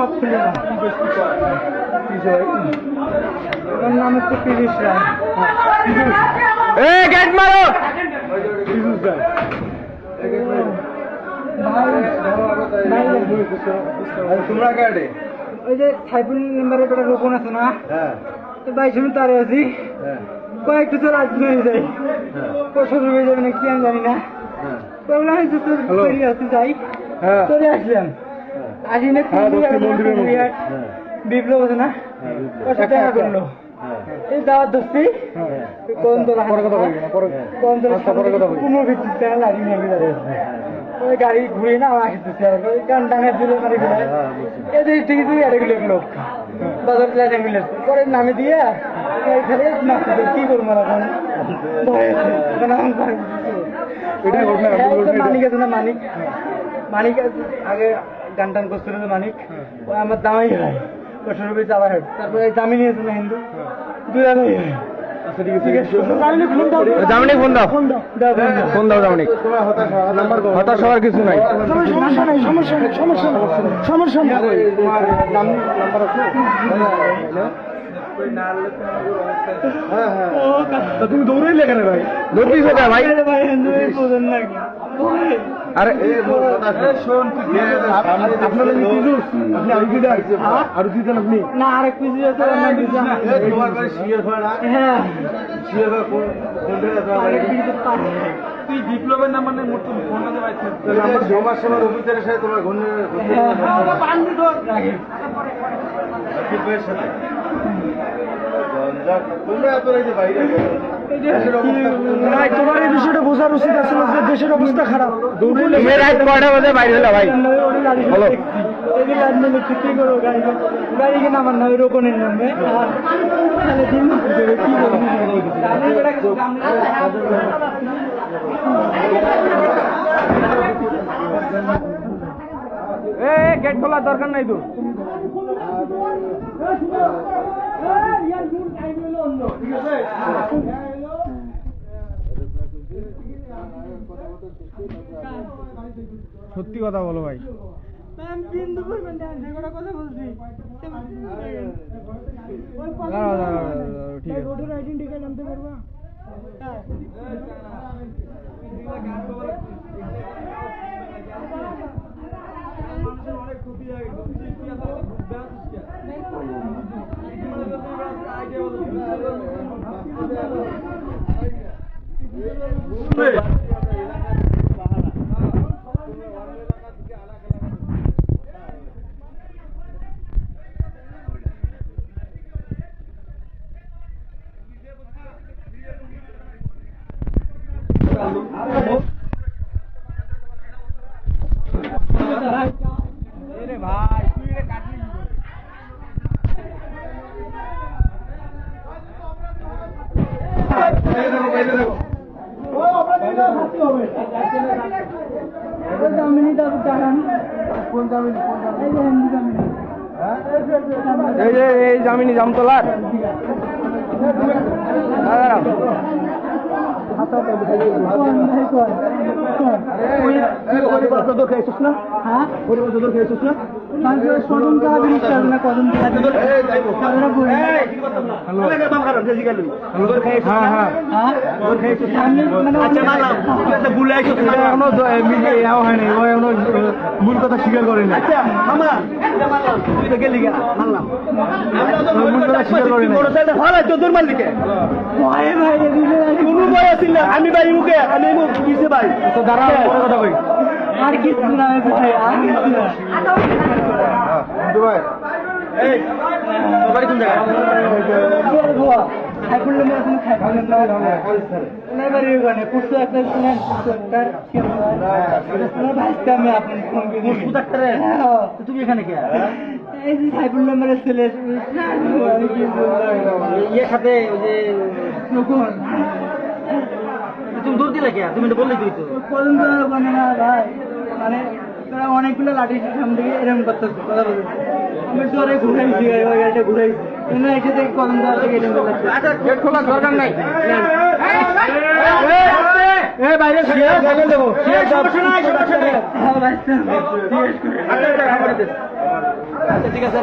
সব খুলে না। আমার নাম হচ্ছে পিরিশ রায়। এ গেট মারো। তোমরা কাটে ওই যে সাইফুল মেম্বারের একটা রোপণ আছে না? হ্যাঁ। তো ভাই শুনুন তারে আছি। হ্যাঁ। কয়েকটু তো রাত হয়ে যায়। হ্যাঁ। হয়ে যাবে না কি আমি জানি না। হ্যাঁ. বেরিয়ে আসতে যাই। হ্যাঁ। চলে আসলাম। আসি না হ্যাঁ কুমিল্লা দক্ষিণ মন্দিরের হ্যাঁ। বিপ্লব আছে না? হ্যাঁ ওর সাথে দেখা করল হ্যাঁ। এই দাওয়াত দোস্তি হ্যাঁ। কোন না পরে কোন ভিত্তিতে লাগি না হ্যাঁ ওই গাড়ি ঘুরে না আমার আসতেছে আর গান দিল হ্যাঁ এদের এগুলো লোক। বাজার মিলে পরে নামে দিয়ে। এখানে নাচতে কি করব ভয়ে এখন? হ্যাঁ, একটা এটা। মানিক আছে না মানিক? মানিক আছে, আগে গান টান করছিল মানিক ও আমার দামাই হয়। বছর রুপি চালা হয়। তারপরে এই জামিনী আছে না হিন্দু? দুই ভাই হয়। আচ্ছা ফোন দাও। ফোন দাও। হতাশ হওয়ার কিছু নাই। সমস্যা নাই সমস্যা নাই সমস্যা নাই নাই। হ্যাঁ হ্যাঁ। তা তুমি দৌড়াইলে কেন ভাই? দৌড়িস ভাই? ভাই আরে আরও কি দেন দেন আপনি। না আরেক শিয়ার হয়। হ্যাঁ হয়। তুই বিপ্লবের নাম মানে মোট তাহলে আমার সেবার অফিসারের সাথে তোমার ঘনের হ্যাঁ, হ্যাঁ, সাথে। তোমরা এত বাইরে ভাই, তোমার এই বিষয়টা বোঝার উচিত আসলে যে দেশের অবস্থা খারাপ? তুমি রাত কয়টা বাজে বাইরে হলো ভাই। বলো। গেট খোলার দরকার নাই তো। সত্যি কথা বলো ভাই। আমি এই জামিনী জামতলার। দাঁড়াও হ্যাঁ? হ্যাঁ হ্যাঁ হ্যাঁ? মানে মিলে কথা স্বীকার করে না মূল কথা স্বীকার করে না ভয়ে আর- আমি ভাই মুখে আমি মুখ কিসে ভাই। তো দাঁড়াও পরে কথা কই। আর কিছু না ভাই আর কিছু না। ভাই এই বাড়ি কোন ওখানে পুষ্প একটা শুনেন একটা কি? ওনার আমি আপনি ফোন করে দিবি। তুমি এখানে কে? এই যে সাইফুল নামের ছেলে। কি সাথে ওই যে নকুল। তুমি দূর দিলে কে? তুমি তো বললে তুই তো ওখানে না ভাই মানে তারা অনেকগুলো লাঠি সামনে থেকে এরকম করতেছে কথা আমি জোরে ঘুরাইছি ওই গাড়িটা ঘুরাইছি এসে থেকে এরকম করতেছে গেট দরকার নাই আচ্ছা ঠিক আছে